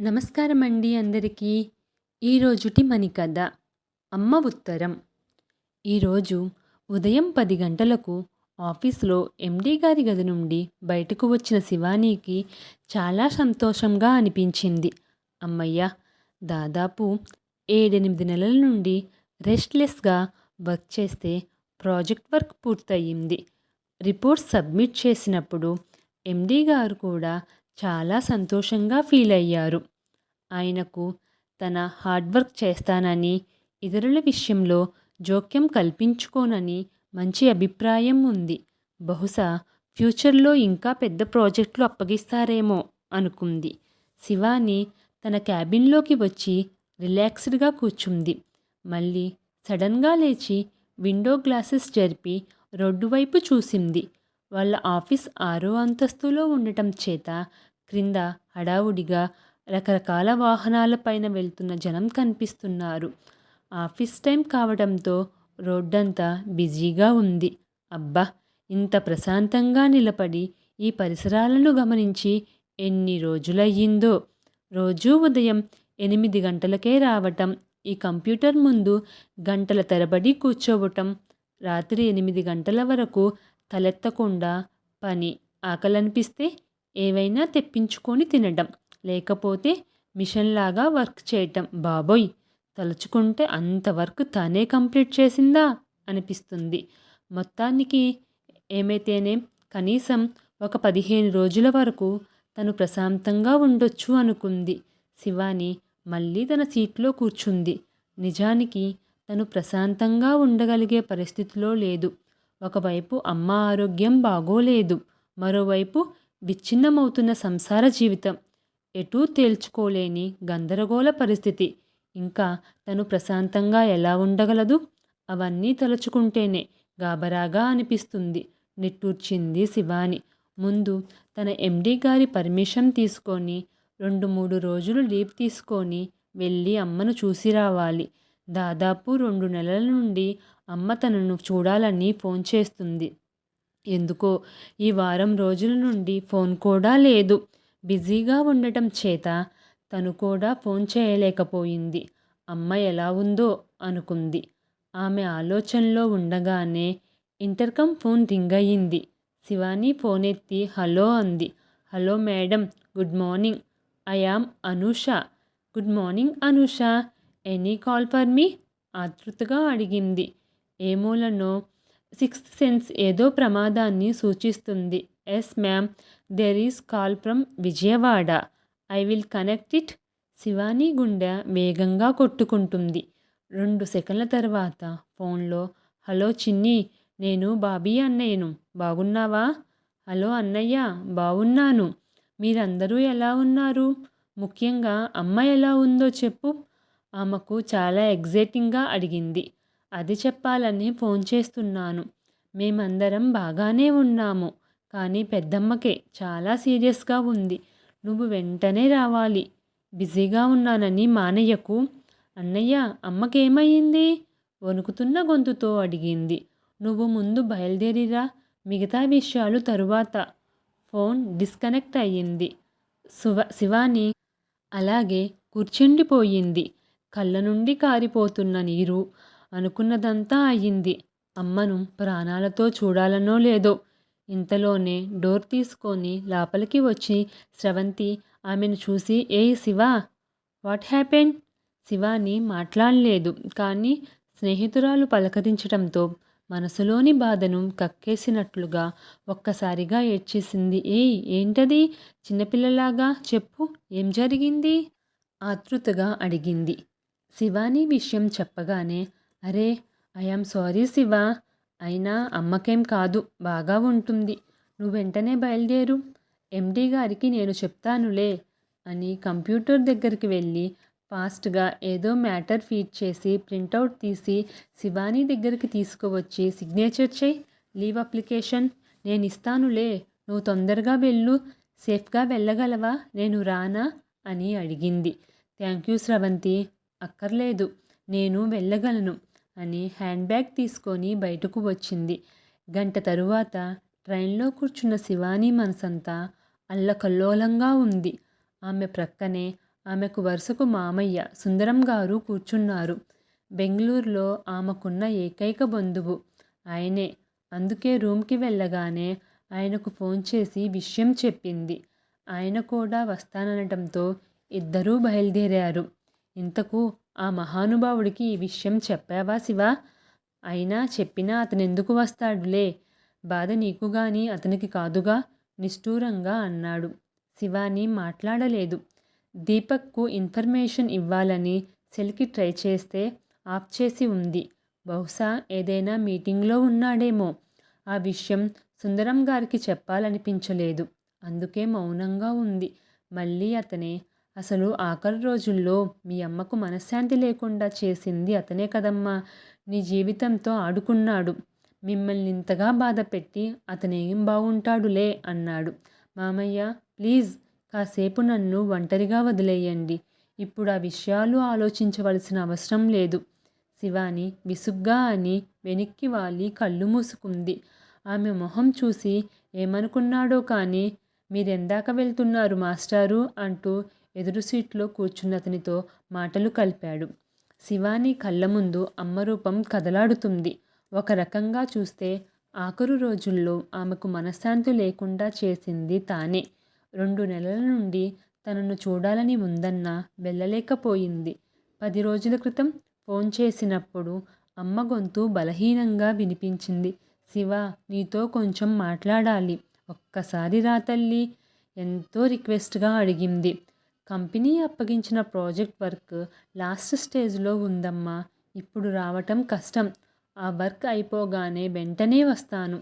నమస్కారం అండి అందరికీ ఈరోజుటి మని కథ. అమ్మ ఉత్తరం. ఈరోజు ఉదయం పది గంటలకు ఆఫీస్లో ఎండీ గారి గది నుండి బయటకు వచ్చిన శివానీకి చాలా సంతోషంగా అనిపించింది. అమ్మయ్య దాదాపు ఏడెనిమిది నెలల నుండి రెస్ట్లెస్గా వర్క్ చేస్తే ప్రాజెక్ట్ వర్క్ పూర్తయింది. రిపోర్ట్స్ సబ్మిట్ చేసినప్పుడు ఎండీ గారు కూడా చాలా సంతోషంగా ఫీల్ అయ్యారు. ఆయనకు తన హార్డ్ వర్క్ చేస్తానని ఇతరుల విషయంలో జోక్యం కల్పించుకోనని మంచి అభిప్రాయం ఉంది. బహుశా ఫ్యూచర్లో ఇంకా పెద్ద ప్రాజెక్టులు అప్పగిస్తారేమో అనుకుంది. శివాని తన క్యాబిన్లోకి వచ్చి రిలాక్స్డ్గా కూర్చుంది. మళ్ళీ సడన్గా లేచి విండో గ్లాసెస్ జరిపి రోడ్డు వైపు చూసింది. వాళ్ళ ఆఫీస్ ఆరో అంతస్తులో ఉండటం చేత క్రింద హడావుడిగా రకరకాల వాహనాలపైన వెళ్తున్న జనం కనిపిస్తున్నారు. ఆఫీస్ టైం కావడంతో రోడ్డంతా బిజీగా ఉంది. అబ్బా! ఇంత ప్రశాంతంగా నిలబడి ఈ పరిసరాలను గమనించి ఎన్ని రోజులయ్యిందో. రోజూ ఉదయం ఎనిమిది గంటలకే రావటం ఈ కంప్యూటర్ ముందు గంటల తరబడి కూర్చోవటం రాత్రి ఎనిమిది గంటల వరకు తలెత్తకుండా పని ఆకలనిపిస్తే ఏవైనా తెప్పించుకొని తినడం లేకపోతే మిషన్లాగా వర్క్ చేయటం. బాబోయ్! తలుచుకుంటే అంత వర్క్ తానే కంప్లీట్ చేసిందా? అనిపిస్తుంది. మొత్తానికి ఏమైతేనేం కనీసం ఒక పదిహేను రోజుల వరకు తను ప్రశాంతంగా ఉండొచ్చు అనుకుంది. శివాని మళ్ళీ తన సీట్లో కూర్చుంది. నిజానికి తను ప్రశాంతంగా ఉండగలిగే పరిస్థితిలో లేదు. ఒకవైపు అమ్మ ఆరోగ్యం బాగోలేదు. మరోవైపు విచ్ఛిన్నమవుతున్న సంసార జీవితం. ఎటూ తేల్చుకోలేని గందరగోళ పరిస్థితి. ఇంకా తను ప్రశాంతంగా ఎలా ఉండగలదు? అవన్నీ తలుచుకుంటేనే గాబరాగా అనిపిస్తుంది. నిట్టూర్చింది శివాని. ముందు తన ఎండీ గారి పర్మిషన్ తీసుకొని రెండు మూడు రోజులు లీవ్ తీసుకొని వెళ్ళి అమ్మను చూసి రావాలి. దాదాపు రెండు నెలల నుండి అమ్మ తనను చూడాలని ఫోన్ చేస్తుంది. ఎందుకో ఈ వారం రోజుల నుండి ఫోన్ కూడా లేదు. బిజీగా ఉండటం చేత తను కూడా ఫోన్ చేయలేకపోయింది. అమ్మ ఎలా ఉందో అనుకుంది. ఆమె ఆలోచనలో ఉండగానే ఇంటర్కమ్ ఫోన్ రింగ్ అయ్యింది శివాని ఫోన్ ఎత్తి హలో అంది. Hello madam good morning. I am Anusha. Good morning Anusha. Any call for me? ఆతృతగా అడిగింది. ఏమోలనో. సిక్స్త్ సెన్స్ ఏదో ప్రమాదాన్ని సూచిస్తుంది. Yes ma'am. There is call from Vijayawada. I will connect it. Shivani గుండె వేగంగా కొట్టుకుంటుంది. రెండు సెకండ్ల తర్వాత ఫోన్లో హలో చిన్ని నేను బాబీ అన్నయ్యను. బాగున్నావా? హలో అన్నయ్య బాగున్నాను. మీరందరూ ఎలా ఉన్నారు? ముఖ్యంగా అమ్మ ఎలా ఉందో చెప్పు. ఆమెకు చాలా ఎగ్జైటింగ్గా అడిగింది. అది చెప్పాలని ఫోన్ చేస్తున్నాను. మేమందరం బాగానే ఉన్నాము. కానీ పెద్దమ్మకే చాలా సీరియస్గా ఉంది. నువ్వు వెంటనే రావాలి. బిజీగా ఉన్నానని మానయ్యకు అన్నయ్య అమ్మకేమయ్యింది వణుకుతున్న గొంతుతో అడిగింది. నువ్వు ముందు బయలుదేరిరా. మిగతా విషయాలు తరువాత. ఫోన్ డిస్కనెక్ట్ అయ్యింది. శివ శివాని అలాగే కూర్చుండిపోయింది. కళ్ళ నుండి కారిపోతున్న నీరు అనుకున్నదంతా అయ్యింది. అమ్మను ప్రాణాలతో చూడాలనో లేదో. ఇంతలోనే డోర్ తీసుకొని లోపలికి వచ్చి స్రవంతి ఆమెను చూసి ఏ శివ వాట్ హ్యాపెన్ శివాని మాట్లాడలేదు. కానీ స్నేహితురాలు పలకరించడంతో మనసులోని బాధను కక్కేసినట్లుగా ఒక్కసారిగా ఏడ్చేసింది. ఏయ్ ఏంటది? చిన్నపిల్లలాగా చెప్పు ఏం జరిగింది? ఆతృతగా అడిగింది. శివాని విషయం చెప్పగానే అరే ఐఆమ్ సారీ శివ. అయినా అమ్మకేం కాదు బాగా ఉంటుంది. నువ్వు వెంటనే బయలుదేరు. ఎండీ గారికి నేను చెప్తానులే అని కంప్యూటర్ దగ్గరికి వెళ్ళి ఫాస్ట్గా ఏదో మ్యాటర్ ఫీడ్ చేసి ప్రింటౌట్ తీసి శివాని దగ్గరికి తీసుకువచ్చి సిగ్నేచర్ చేయి. Leave application. నేను ఇస్తానులే. నువ్వు తొందరగా వెళ్ళు. సేఫ్గా వెళ్ళగలవా? నేను రానా? అని అడిగింది. థ్యాంక్ యూ స్రవంతి అక్కర్లేదు. నేను వెళ్ళగలను. అని హ్యాండ్ బ్యాగ్ తీసుకొని బయటకు వచ్చింది. గంట తరువాత ట్రైన్లో కూర్చున్న శివాని మనసంతా అల్లకల్లోలంగా ఉంది. ఆమె ప్రక్కనే ఆమెకు వరుసకు మామయ్య సుందరం గారు కూర్చున్నారు. బెంగళూరులో ఆమెకున్న ఏకైక బంధువు ఆయనే. అందుకే రూమ్కి వెళ్ళగానే ఆయనకు ఫోన్ చేసి విషయం చెప్పింది. ఆయన కూడా వస్తాననటంతో ఇద్దరూ బయలుదేరారు. ఇంతకు ఆ మహానుభావుడికి ఈ విషయం చెప్పావా శివ? అయినా చెప్పినా అతనెందుకు వస్తాడులే? బాధ నీకు గాని అతనికి కాదుగా? నిష్ఠూరంగా అన్నాడు. శివాని మాట్లాడలేదు. దీపక్కు ఇన్ఫర్మేషన్ ఇవ్వాలని సెల్కి ట్రై చేస్తే ఆఫ్ చేసి ఉంది. బహుశా ఏదైనా మీటింగ్లో ఉన్నాడేమో. ఆ విషయం సుందరం గారికి చెప్పాలనిపించలేదు. అందుకే మౌనంగా ఉంది. మళ్ళీ అతనే అసలు ఆఖరి రోజుల్లో మీ అమ్మకు మనశ్శాంతి లేకుండా చేసింది అతనే కదమ్మా. నీ జీవితంతో ఆడుకున్నాడు. మిమ్మల్ని ఇంతగా బాధ పెట్టి అతనేం బాగుంటాడులే అన్నాడు. మామయ్య ప్లీజ్ కాసేపు నన్ను ఒంటరిగా వదిలేయండి. ఇప్పుడు ఆ విషయాలు ఆలోచించవలసిన అవసరం లేదు. శివాని విసుగ్గా అని వెనక్కి వాలి కళ్ళు మూసుకుంది. ఆమె మొహం చూసి ఏమనుకున్నాడో కానీ మీరెందాక వెళ్తున్నారు మాస్టారు? అంటూ ఎదురు సీట్లో కూర్చున్న అతనితో మాటలు కలిపాడు. శివాని కళ్ళ ముందు అమ్మ రూపం కదలాడుతుంది. ఒక రకంగా చూస్తే ఆఖరు రోజుల్లో ఆమెకు మనశ్శాంతి లేకుండా చేసింది తానే. రెండు నెలల నుండి తనను చూడాలని ఉందన్నా వెళ్ళలేకపోయింది. పది రోజుల క్రితం ఫోన్ చేసినప్పుడు అమ్మ గొంతు బలహీనంగా వినిపించింది. శివ నీతో కొంచెం మాట్లాడాలి. ఒక్కసారి రా తల్లి ఎంతో రిక్వెస్ట్గా అడిగింది. కంపెనీ అప్పగించిన ప్రాజెక్ట్ వర్క్ లాస్ట్ స్టేజ్లో ఉందమ్మా. ఇప్పుడు రావటం కష్టం. ఆ వర్క్ అయిపోగానే వెంటనే వస్తాను.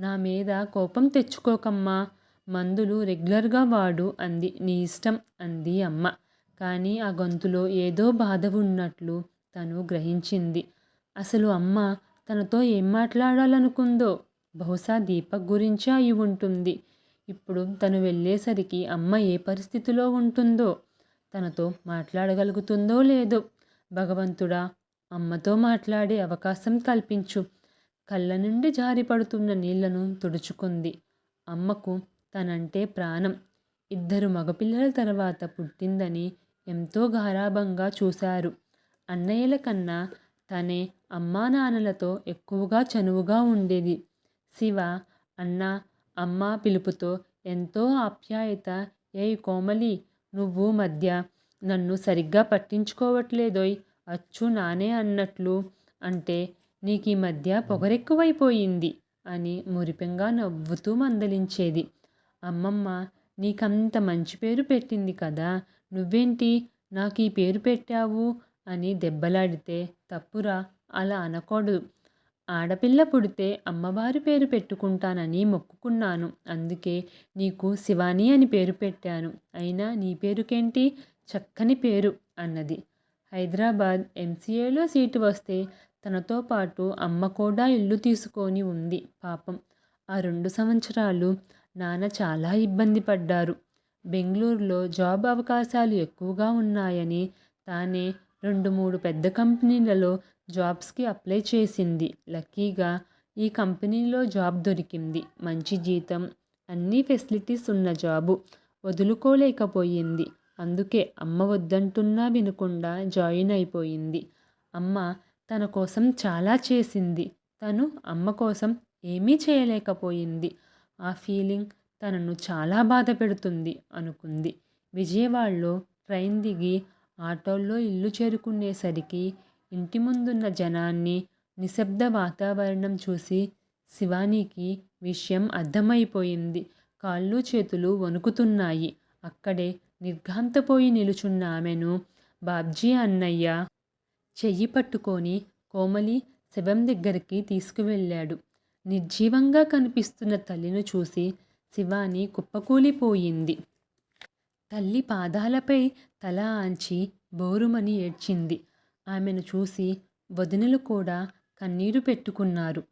నా మీద కోపం తెచ్చుకోకమ్మా. మందులు రెగ్యులర్గా వాడు అంది. నీ ఇష్టం అంది అమ్మ. కానీ ఆ గొంతులో ఏదో బాధ ఉన్నట్లు తను గ్రహించింది. అసలు అమ్మ తనతో ఏం మాట్లాడాలనుకుందో బహుశా దీపక్ గురించే అయి ఉంటుంది. ఇప్పుడు తను వెళ్ళేసరికి అమ్మ ఏ పరిస్థితిలో ఉంటుందో తనతో మాట్లాడగలుగుతుందో లేదో భగవంతుడా అమ్మతో మాట్లాడే అవకాశం కల్పించు. కళ్ళ నుండి జారిపడుతున్న నీళ్ళను తుడుచుకుంది. అమ్మకు తనంటే ప్రాణం. ఇద్దరు మగపిల్లల తర్వాత పుట్టిందని ఎంతో గారాభంగా చూశారు. అన్నయ్యల కన్నా తనే అమ్మా నాన్నలతో ఎక్కువగా చనువుగా ఉండేది. శివ అన్న అమ్మ పిలుపుతో ఎంతో ఆప్యాయత. ఏ కోమలి నువ్వు మధ్య నన్ను సరిగ్గా పట్టించుకోవట్లేదోయ్ అచ్చు నానే అన్నట్లు అంటే నీకు ఈ మధ్య పొగరెక్కువైపోయింది అని మురిపెంగా నవ్వుతూ మందలించేది. అమ్మమ్మ నీకంత మంచి పేరు పెట్టింది కదా నువ్వేంటి నాకు ఈ పేరు పెట్టావు అని దెబ్బలాడితే తప్పురా అలా అనకూడదు. ఆడపిల్ల పుడితే అమ్మవారి పేరు పెట్టుకుంటానని మొక్కుకున్నాను. అందుకే నీకు శివాని అని పేరు పెట్టాను. అయినా నీ పేరుకేంటి? చక్కని పేరు అన్నది. హైదరాబాద్ ఎంసీఏలో సీటు వస్తే తనతో పాటు అమ్మ కూడా ఇల్లు తీసుకొని ఉంది. పాపం ఆ రెండు సంవత్సరాలు నాన్న చాలా ఇబ్బంది పడ్డారు. బెంగళూరులో జాబ్ అవకాశాలు ఎక్కువగా ఉన్నాయని తానే రెండు మూడు పెద్ద కంపెనీలలో జాబ్స్కి అప్లై చేసింది. లక్కీగా ఈ కంపెనీలో జాబ్ దొరికింది. మంచి జీతం అన్ని ఫెసిలిటీస్ ఉన్న జాబు వదులుకోలేకపోయింది. అందుకే అమ్మ వద్దంటున్నా వినకుండా జాయిన్ అయిపోయింది. అమ్మ తన కోసం చాలా చేసింది. తను అమ్మ కోసం ఏమీ చేయలేకపోయింది. ఆ ఫీలింగ్ తనను చాలా బాధ పెడుతుంది అనుకుంది. విజయవాడలో ట్రైన్ దిగి ఆటోల్లో ఇల్లు చేరుకునేసరికి ఇంటి ముందున్న జనాన్ని నిశ్శబ్ద వాతావరణం చూసి శివానీకి విషయం అర్థమైపోయింది. కాళ్ళు చేతులు వణుకుతున్నాయి. అక్కడే నిర్ఘాంతపోయి నిలుచున్న ఆమెను బాబ్జీ అన్నయ్య చెయ్యి పట్టుకొని కోమలి శవం దగ్గరికి తీసుకువెళ్ళాడు. నిర్జీవంగా కనిపిస్తున్న తల్లిని చూసి శివాని కుప్పకూలిపోయింది. తల్లి పాదాలపై తల ఆంచి బోరుమని ఏడ్చింది. ఆమెను చూసి వదినలు కూడా కన్నీరు పెట్టుకున్నారు.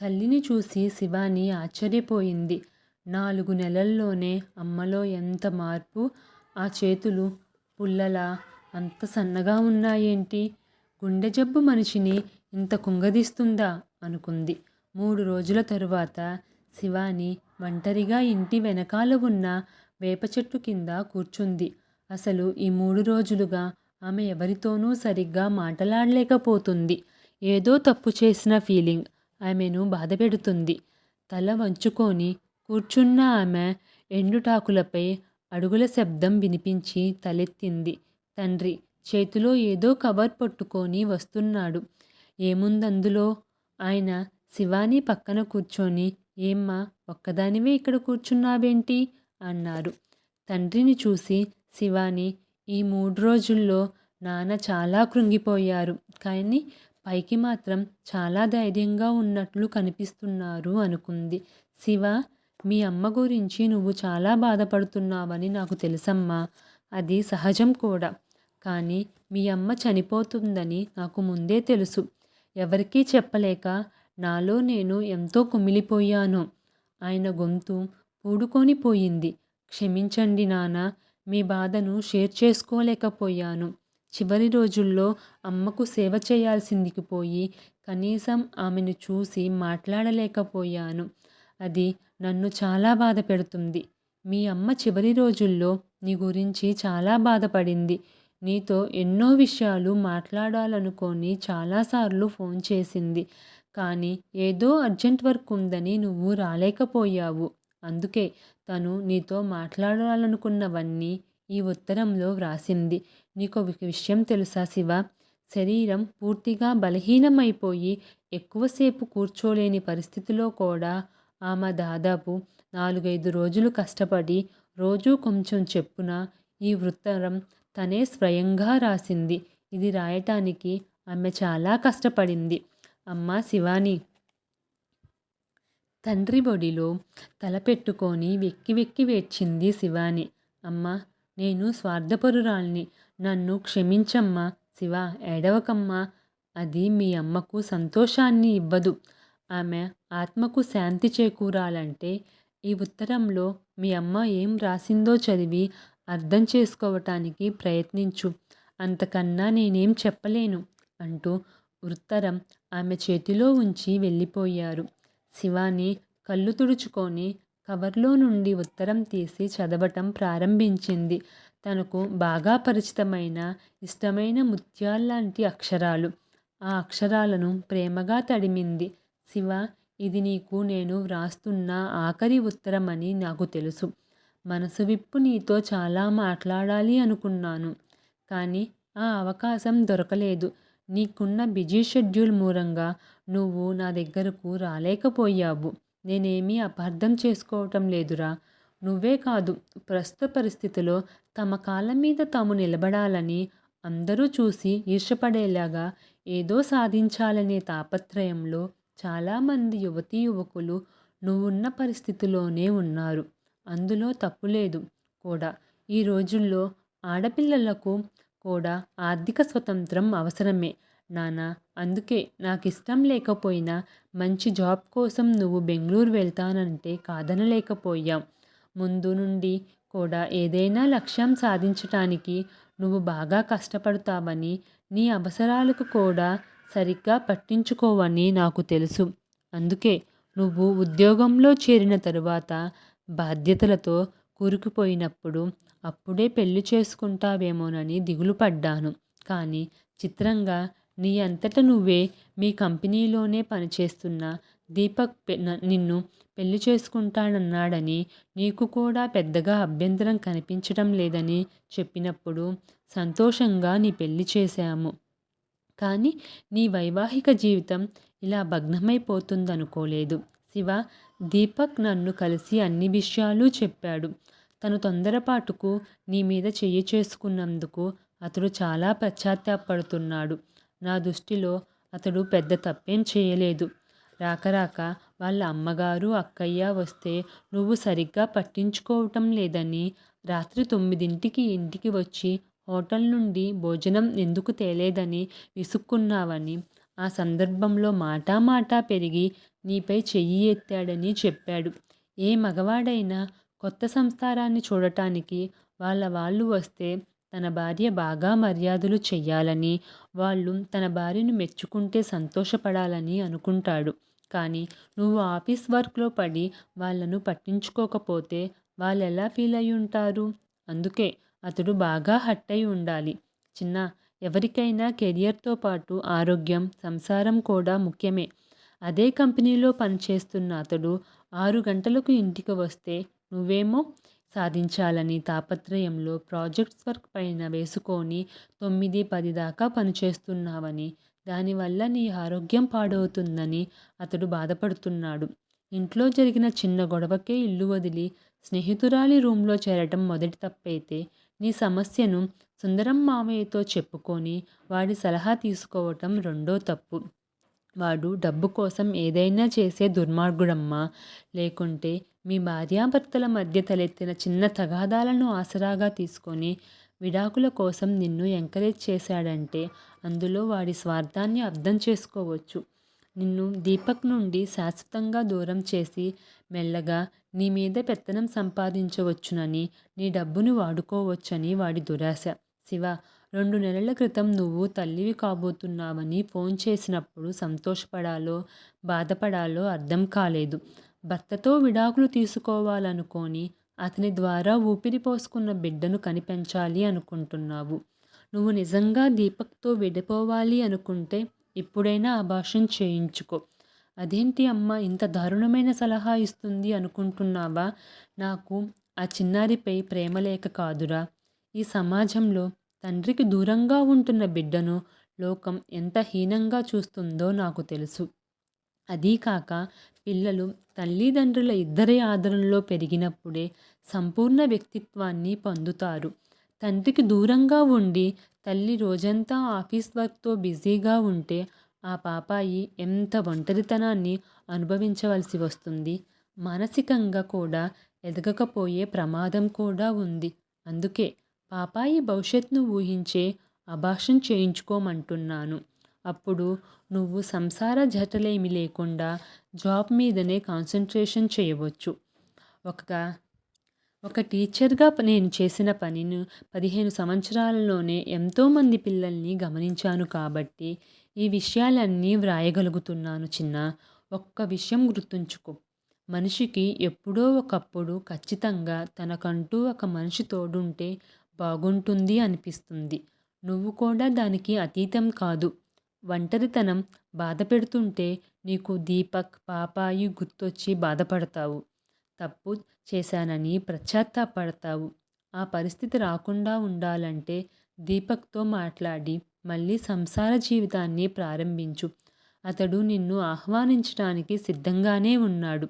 తల్లిని చూసి శివాని ఆశ్చర్యపోయింది. నాలుగు నెలల్లోనే అమ్మలో ఎంత మార్పు? ఆ చేతులు పుల్లలా అంత సన్నగా ఉన్నాయేంటి? గుండె జబ్బు మనిషిని ఇంత కుంగదీస్తుందా? అనుకుంది. మూడు రోజుల తరువాత శివాని ఒంటరిగా ఇంటి వెనకాల ఉన్న వేప చెట్టు కింద కూర్చుంది. అసలు ఈ మూడు రోజులుగా ఆమె ఎవరితోనూ సరిగ్గా మాట్లాడలేకపోతుంది. ఏదో తప్పు చేసిన ఫీలింగ్ ఆమెను బాధపెడుతుంది. తల వంచుకొని కూర్చున్న ఆమె ఎండుటాకులపై అడుగుల శబ్దం వినిపించి తలెత్తింది. తండ్రి చేతిలో ఏదో కవర్ పట్టుకొని వస్తున్నాడు. ఏముందందులో? ఆయన శివాని పక్కన కూర్చొని ఏమ్మా ఒక్కదానివే ఇక్కడ కూర్చున్నావేంటి? అన్నారు. తండ్రిని చూసి శివాని ఈ మూడు రోజుల్లో నాన్న చాలా కృంగిపోయారు. కానీ పైకి మాత్రం చాలా ధైర్యంగా ఉన్నట్లు కనిపిస్తున్నారు అనుకుంది. శివ మీ అమ్మ గురించి నువ్వు చాలా బాధపడుతున్నావని నాకు తెలుసమ్మా. అది సహజం కూడా. కానీ మీ అమ్మ చనిపోతుందని నాకు ముందే తెలుసు. ఎవరికీ చెప్పలేక నాలో నేను ఎంతో కుమిలిపోయాను. ఆయన గొంతు పూడుకొని పోయింది. క్షమించండి నాన్న మీ బాధను షేర్ చేసుకోలేకపోయాను. చివరి రోజుల్లో అమ్మకు సేవ చేయాల్సిందికి పోయి కనీసం ఆమెను చూసి మాట్లాడలేకపోయాను. అది నన్ను చాలా బాధ పెడుతుంది. మీ అమ్మ చివరి రోజుల్లో నీ గురించి చాలా బాధపడింది. నీతో ఎన్నో విషయాలు మాట్లాడాలనుకొని చాలాసార్లు ఫోన్ చేసింది. కానీ ఏదో అర్జెంట్ వర్క్ ఉందని నువ్వు రాలేకపోయావు. అందుకే తను నీతో మాట్లాడాలనుకున్నవన్నీ ఈ ఉత్తరంలో వ్రాసింది. నీకు ఒక విషయం తెలుసా శివ? శరీరం పూర్తిగా బలహీనమైపోయి ఎక్కువసేపు కూర్చోలేని పరిస్థితిలో కూడా ఆమె దాదాపు నాలుగైదు రోజులు కష్టపడి రోజూ కొంచెం చెప్పున ఈ వృత్తరం తనే స్వయంగా రాసింది. ఇది రాయటానికి ఆమె చాలా కష్టపడింది. అమ్మ శివాని తండ్రి బొడిలో తలపెట్టుకొని వెక్కి వెక్కి వేడ్చింది శివాని. అమ్మ నేను స్వార్థపరురాల్ని. నన్ను క్షమించమ్మా శివ ఏడవకమ్మా. అది మీ అమ్మకు సంతోషాన్ని ఇవ్వదు. ఆమె ఆత్మకు శాంతి చేకూరాలంటే ఈ ఉత్తరంలో మీ అమ్మ ఏం రాసిందో చదివి అర్థం చేసుకోవటానికి ప్రయత్నించు. అంతకన్నా నేనేం చెప్పలేను అంటూ ఉత్తరం ఆమె చేతిలో ఉంచి వెళ్ళిపోయారు. శివాని కళ్ళు తుడుచుకొని కవర్లో నుండి ఉత్తరం తీసి చదవటం ప్రారంభించింది. తనకు బాగా పరిచితమైన ఇష్టమైన ముత్యాల్లాంటి అక్షరాలు. ఆ అక్షరాలను ప్రేమగా తడిమింది. శివ ఇది నీకు నేను వ్రాస్తున్న ఆఖరి ఉత్తరమని నాకు తెలుసు. మనసు విప్పు నీతో చాలా మాట్లాడాలి అనుకున్నాను. కానీ ఆ అవకాశం దొరకలేదు. నీకున్న బిజీ షెడ్యూల్ మూలంగా నువ్వు నా దగ్గరకు రాలేకపోయావు. నేనేమీ అపార్థం చేసుకోవటం లేదురా. నువ్వే కాదు ప్రస్తుత పరిస్థితిలో తమ కాళ్ళ మీద తాము నిలబడాలని అందరూ చూసి ఈర్షపడేలాగా ఏదో సాధించాలనే తాపత్రయంలో చాలామంది యువతీ యువకులు నువ్వున్న పరిస్థితిలోనే ఉన్నారు. అందులో తప్పులేదు కూడా. ఈ రోజుల్లో ఆడపిల్లలకు కూడా ఆర్థిక స్వతంత్రం అవసరమే. నానా అందుకే నాకు ఇష్టం లేకపోయినా మంచి జాబ్ కోసం నువ్వు బెంగళూరు వెళ్తానంటే కాదనలేకపోయాం. ముందు నుండి కూడా ఏదైనా లక్ష్యం సాధించటానికి నువ్వు బాగా కష్టపడతావని నీ అవసరాలకు కూడా సరిగ్గా పట్టించుకోవని నాకు తెలుసు. అందుకే నువ్వు ఉద్యోగంలో చేరిన తరువాత బాధ్యతలతో కూరుకుపోయినప్పుడు అప్పుడే పెళ్ళి చేసుకుంటావేమోనని దిగులు పడ్డాను కానీ చిత్రంగా నీ అంతట నువ్వే మీ కంపెనీలోనే పనిచేస్తున్న దీపక్ నిన్ను పెళ్ళి చేసుకుంటానన్నాడని నీకు కూడా పెద్దగా అభ్యంతరం కనిపించడం లేదని చెప్పినప్పుడు సంతోషంగా నీ పెళ్ళి చేశాము. కానీ నీ వైవాహిక జీవితం ఇలా భగ్నమైపోతుందనుకోలేదు. శివ దీపక్ నన్ను కలిసి అన్ని విషయాలు చెప్పాడు. తను తొందరపాటుకు నీ మీద చెయ్యి చేసుకున్నందుకు అతడు చాలా పశ్చాత్తాపడుతున్నాడు. నా దృష్టిలో అతడు పెద్ద తప్పేం చేయలేదు. రాక రాక వాళ్ళ అమ్మగారు అక్కయ్య వస్తే నువ్వు సరిగ్గా పట్టించుకోవటం లేదని రాత్రి తొమ్మిదింటికి ఇంటికి వచ్చి హోటల్ నుండి భోజనం ఎందుకు తేలేదని విసుక్కున్నావని ఆ సందర్భంలో మాటా మాటా పెరిగి నీపై చెయ్యి ఎత్తాడని చెప్పాడు. ఏ మగవాడైనా కొత్త సంస్కారాన్ని చూడటానికి వాళ్ళ వాళ్ళు వస్తే తన భార్య బాగా మర్యాదలు చెయ్యాలని వాళ్ళు తన భార్యను మెచ్చుకుంటే సంతోషపడాలని అనుకుంటాడు. కానీ నువ్వు ఆఫీస్ వర్క్లో పడి వాళ్ళను పట్టించుకోకపోతే వాళ్ళు ఎలా ఫీల్ అయి ఉంటారు? అందుకే అతడు బాగా హట్ అయి ఉండాలి. చిన్న ఎవరికైనా కెరియర్తో పాటు ఆరోగ్యం సంసారం కూడా ముఖ్యమే. అదే కంపెనీలో పనిచేస్తున్న అతడు ఆరు గంటలకు ఇంటికి వస్తే నువ్వేమో సాధించాలని తాపత్రయంలో ప్రాజెక్ట్స్ వర్క్ పైన వేసుకొని తొమ్మిది పది దాకా పనిచేస్తున్నావని దానివల్ల నీ ఆరోగ్యం పాడవుతుందని అతడు బాధపడుతున్నాడు. ఇంట్లో జరిగిన చిన్న గొడవకే ఇల్లు వదిలి స్నేహితురాలి రూమ్లో చేరటం మొదటి తప్పైతే నీ సమస్యను సుందరం మామయ్యతో చెప్పుకొని వాడి సలహా తీసుకోవటం రెండో తప్పు. వాడు డబ్బు కోసం ఏదైనా చేసే దుర్మార్గుడమ్మా. లేకుంటే మీ భార్యాభర్తల మధ్య తలెత్తిన చిన్న తగాదాలను ఆసరాగా తీసుకొని విడాకుల కోసం నిన్ను ఎంకరేజ్ చేశాడంటే అందులో వాడి స్వార్థాన్ని అర్థం చేసుకోవచ్చు. నిన్ను దీపక్ నుండి శాశ్వతంగా దూరం చేసి మెల్లగా నీ మీద పెత్తనం సంపాదించవచ్చునని నీ డబ్బును వాడుకోవచ్చని వాడి దురాశ. శివ రెండు నెలల క్రితం నువ్వు తల్లివి కాబోతున్నావని ఫోన్ చేసినప్పుడు సంతోషపడాలో బాధపడాలో అర్థం కాలేదు. భర్తతో విడాకులు తీసుకోవాలనుకొని అతని ద్వారా ఊపిరి పోసుకున్న బిడ్డను కనిపెంచాలి అనుకుంటున్నావు. నువ్వు నిజంగా దీపక్తో విడిపోవాలి అనుకుంటే ఇప్పుడైనా ఆభాషం చేయించుకో. అదేంటి అమ్మ ఇంత దారుణమైన సలహా ఇస్తుంది అనుకుంటున్నావా? నాకు ఆ చిన్నారిపై ప్రేమలేక కాదురా. ఈ సమాజంలో తండ్రికి దూరంగా ఉంటున్న బిడ్డను లోకం ఎంత హీనంగా చూస్తుందో నాకు తెలుసు. అదీకాక పిల్లలు తల్లిదండ్రుల ఇద్దరి ఆదరణలో పెరిగినప్పుడే సంపూర్ణ వ్యక్తిత్వాన్ని పొందుతారు. తండ్రికి దూరంగా ఉండి తల్లి రోజంతా ఆఫీస్ వర్క్తో బిజీగా ఉంటే ఆ పాపాయి ఎంత ఒంటరితనాన్ని అనుభవించవలసి వస్తుంది. మానసికంగా కూడా ఎదగకపోయే ప్రమాదం కూడా ఉంది. అందుకే పాపాయి భవిష్యత్తును ఊహించే అభాషం చేయించుకోమంటున్నాను. అప్పుడు నువ్వు సంసార జటలేమి లేకుండా జాబ్ మీదనే కాన్సన్ట్రేషన్ చేయవచ్చు. ఒక ఒక టీచర్గా నేను చేసిన పనిని పదిహేను సంవత్సరాలలోనే ఎంతోమంది పిల్లల్ని గమనించాను కాబట్టి ఈ విషయాలన్నీ వ్రాయగలుగుతున్నాను చిన్న. ఒక్క విషయం గుర్తుంచుకో. మనిషికి ఎప్పుడో ఒకప్పుడు ఖచ్చితంగా తనకంటూ ఒక మనిషి తోడుంటే బాగుంటుంది అనిపిస్తుంది. నువ్వు కూడా దానికి అతీతం కాదు. ఒంటరితనం బాధ పెడుతుంటే నీకు దీపక్ పాపాయి గుర్తొచ్చి బాధపడతావు. తప్పు చేశానని పశ్చాత్తాపడతావు ఆ పరిస్థితి రాకుండా ఉండాలంటే దీపక్తో మాట్లాడి మళ్ళీ సంసార జీవితాన్ని ప్రారంభించు. అతడు నిన్ను ఆహ్వానించడానికి సిద్ధంగానే ఉన్నాడు.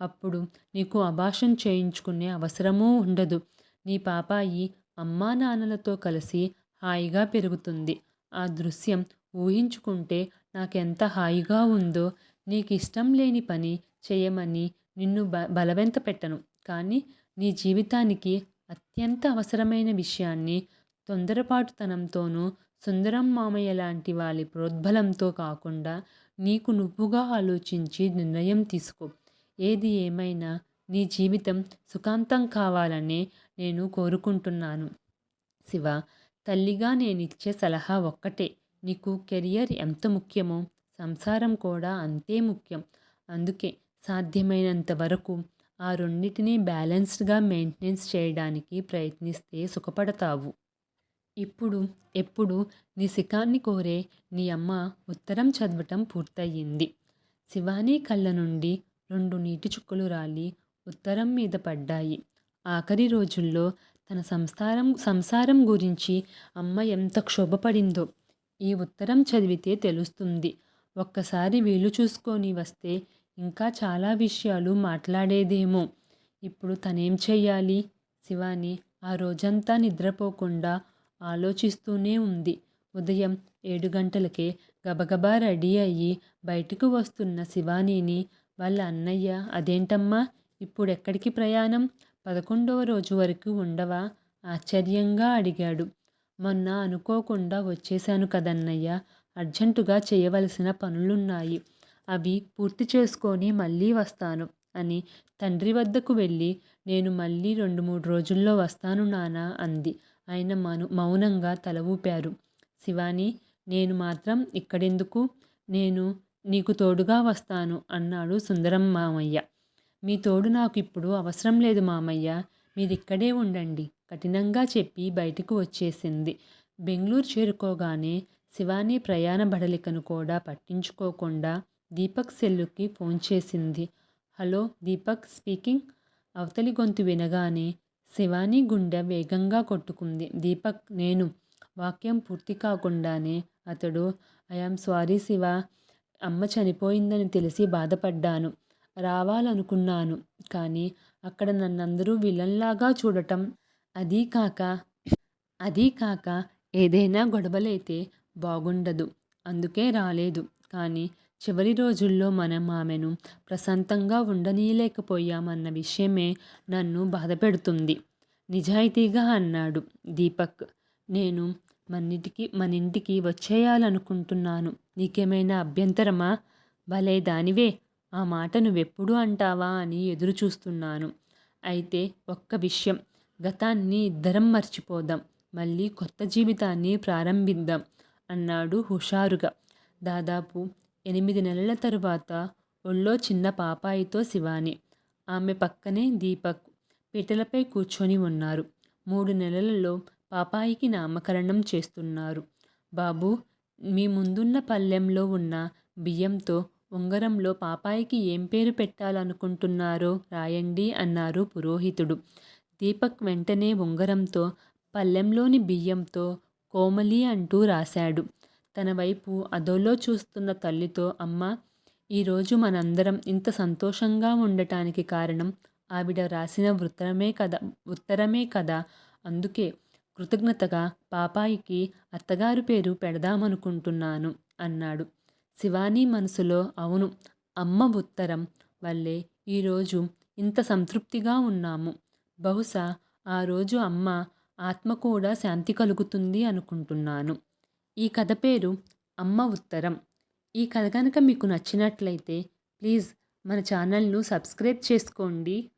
అప్పుడు నీకు అభాషం చేయించుకునే అవసరమూ ఉండదు. నీ పాపాయి అమ్మా నాన్నలతో కలిసి హాయిగా పెరుగుతుంది. ఆ దృశ్యం ఊహించుకుంటే నాకెంత హాయిగా ఉందో నీకు ఇష్టం లేని పని చేయమని నిన్ను బ బలవంత పెట్టను. కానీ నీ జీవితానికి అత్యంత అవసరమైన విషయాన్ని తొందరపాటుతనంతోనూ సుందరం మామయ్య లాంటి వాళ్ళ ప్రోద్బలంతో కాకుండా నీకు నువ్వుగా ఆలోచించి నిర్ణయం తీసుకో. ఏది ఏమైనా నీ జీవితం సుఖాంతం కావాలనే నేను కోరుకుంటున్నాను. శివ తల్లిగా నేనిచ్చే సలహా ఒక్కటే. నీకు కెరియర్ ఎంత ముఖ్యమో సంసారం కూడా అంతే ముఖ్యం. అందుకే సాధ్యమైనంత వరకు ఆ రెండింటినీ బ్యాలెన్స్డ్గా మెయింటెనెన్స్ చేయడానికి ప్రయత్నిస్తే సుఖపడతావు. ఇప్పుడు ఎప్పుడు నీ శిఖాన్ని కోరే నీ అమ్మ ఉత్తరం చదవటం పూర్తయింది. శివానీ కళ్ళ నుండి రెండు నీటి చుక్కలు రాలి ఉత్తరం మీద పడ్డాయి. ఆఖరి రోజుల్లో తన సంసారం సంసారం గురించి అమ్మ ఎంత క్షోభపడిందో ఈ ఉత్తరం చదివితే తెలుస్తుంది. ఒక్కసారి వీలు చూసుకొని వస్తే ఇంకా చాలా విషయాలు మాట్లాడేదేమో. ఇప్పుడు తనేం చెయ్యాలి? శివాని ఆ రోజంతా నిద్రపోకుండా ఆలోచిస్తూనే ఉంది. ఉదయం ఏడు గంటలకే గబగబా రెడీ అయ్యి బయటకు వస్తున్న శివానీని వాళ్ళ అన్నయ్య అదేంటమ్మా? ఇప్పుడు ఎక్కడికి ప్రయాణం? పదకొండవ రోజు వరకు ఉండవా? ఆశ్చర్యంగా అడిగాడు. మొన్న అనుకోకుండా వచ్చేశాను కదన్నయ్య. అర్జెంటుగా చేయవలసిన పనులున్నాయి. అవి పూర్తి చేసుకొని మళ్ళీ వస్తాను అని తండ్రి వద్దకు వెళ్ళి నేను మళ్ళీ రెండు మూడు రోజుల్లో వస్తాను నానా అంది. ఆయన మను మౌనంగా తల ఊపారు. శివాని నేను మాత్రం ఇక్కడెందుకు? నేను నీకు తోడుగా వస్తాను అన్నాడు సుందరం మామయ్య. మీ తోడు నాకు ఇప్పుడు అవసరం లేదు మామయ్య. మీరిక్కడే ఉండండి. కఠినంగా చెప్పి బయటకు వచ్చేసింది. బెంగళూరు చేరుకోగానే శివాని ప్రయాణ బడలికను కూడా పట్టించుకోకుండా దీపక్ సెల్లుకి ఫోన్ చేసింది. Hello Deepak speaking? అవతలి గొంతు వినగానే శివాని గుండె వేగంగా కొట్టుకుంది. దీపక్ నేను వాక్యం పూర్తి కాకుండానే అతడు ఐఆమ్ సారీ శివ అమ్మ చనిపోయిందని తెలిసి బాధపడ్డాను. రావాలనుకున్నాను. కానీ అక్కడ నన్నందరూ విలన్లాగా చూడటం అదీ కాక అదీ కాక ఏదైనా గొడవలైతే బాగుండదు. అందుకే రాలేదు. కానీ చివరి రోజుల్లో మనం ఆమెను ప్రశాంతంగా ఉండనీయలేకపోయామన్న విషయమే నన్ను బాధపెడుతుంది. నిజాయితీగా అన్నాడు దీపక్. నేను మన్నిటికి మన ఇంటికి వచ్చేయాలనుకుంటున్నాను. నీకేమైనా అభ్యంతరమా? భలే దానివే ఆ మాట నువ్వెప్పుడు అంటావా అని ఎదురు చూస్తున్నాను. అయితే ఒక్క విషయం గతాన్ని ఇద్దరం మర్చిపోదాం మళ్ళీ కొత్త జీవితాన్ని ప్రారంభిద్దాం అన్నాడు హుషారుగా. దాదాపు ఎనిమిది నెలల తరువాత ఒళ్ళో చిన్న పాపాయితో శివాని ఆమె పక్కనే దీపక్ పీటలపై కూర్చొని ఉన్నారు. మూడు నెలలలో పాపాయికి నామకరణం చేస్తున్నారు. బాబు మీ ముందున్న పల్లెంలో ఉన్న బియ్యంతో ఉంగరంలో పాపాయికి ఏం పేరు పెట్టాలనుకుంటున్నారో రాయండి అన్నారు పురోహితుడు. దీపక్ వెంటనే ఉంగరంతో పల్లెంలోని బియ్యంతో కోమలి అంటూ రాశాడు. తన వైపు అదోలో చూస్తున్న తల్లితో అమ్మ ఈరోజు మనందరం ఇంత సంతోషంగా ఉండటానికి కారణం ఆవిడ రాసిన వృత్తరమే కదా ఉత్తరమే కదా. అందుకే కృతజ్ఞతగా పాపాయికి అత్తగారు పేరు పెడదామనుకుంటున్నాను అన్నాడు. శివానీ మనసులో అవును అమ్మ ఉత్తరం వల్లే ఈరోజు ఇంత సంతృప్తిగా ఉన్నాము. బహుశా ఆ రోజు అమ్మ ఆత్మ కూడా శాంతి కలుగుతుంది అనుకుంటున్నాను. ఈ కథ పేరు అమ్మ ఉత్తరం. ఈ కథ కనుక మీకు నచ్చినట్లయితే ప్లీజ్ మన ఛానల్ను సబ్స్క్రైబ్ చేసుకోండి.